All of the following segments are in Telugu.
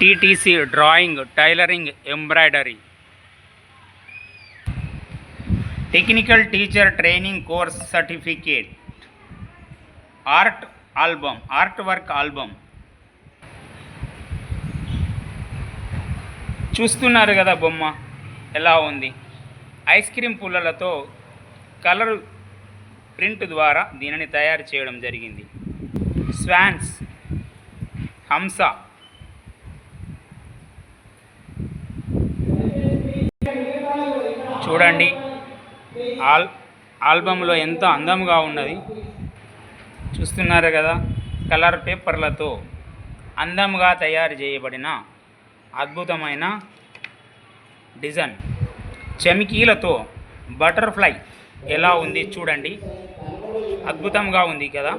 TTC drawing tailoring embroidery technical teacher training course certificate art album art work album చూస్తున్నారు కదా బొమ్మ ఎలా ఉంది? ఐస్ క్రీమ్ పుల్లలతో కలర్ ప్రింట్ ద్వారా దీనిని తయారు చేయడం జరిగింది. స్వాన్స్ హంస చూడండి. ఆల్ ఆల్బంలో ఎంతో అందంగా ఉన్నది. చూస్తున్నారు కదా కలర్ పేపర్లతో అందంగా తయారు చేయబడిన అద్భుతమైన డిజైన్. చమికీలతో బటర్ఫ్లై ఎలా ఉంది చూడండి. అద్భుతంగా ఉంది కదా.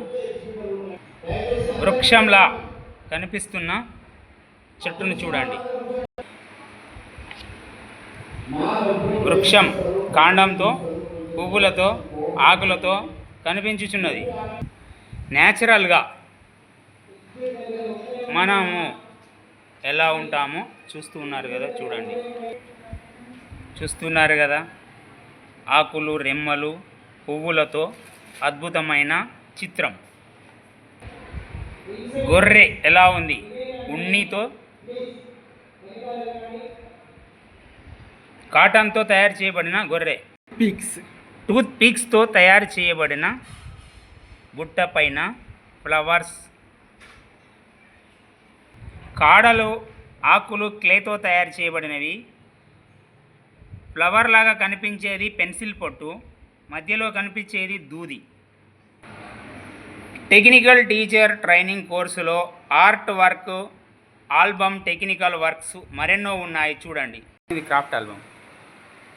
వృక్షంలా కనిపిస్తున్న చెట్టును చూడండి. వృక్షం కాండంతో పువ్వులతో ఆకులతో కనిపించుచున్నది. న్యాచురల్గా మనము ఎలా ఉంటామో చూస్తూ ఉన్నారు కదా చూడండి. చూస్తున్నారు కదా ఆకులు రెమ్మలు పువ్వులతో అద్భుతమైన చిత్రం. గొర్రె ఎలా ఉంది? ఉన్నితో కాటన్తో తయారు చేయబడిన గొర్రె. పిక్స్ టూత్ పిక్స్తో తయారు చేయబడిన బుట్ట పైన ఫ్లవర్స్. కాడలు ఆకులు క్లేతో తయారు చేయబడినవి. ఫ్లవర్ లాగా కనిపించేది పెన్సిల్ పొట్టు మధ్యలో కనిపించేది దూది. టెక్నికల్ టీచర్ ట్రైనింగ్ కోర్సులో art work album technical works మరెన్నో ఉన్నాయి చూడండి. ఇది క్రాఫ్ట్ ఆల్బమ్.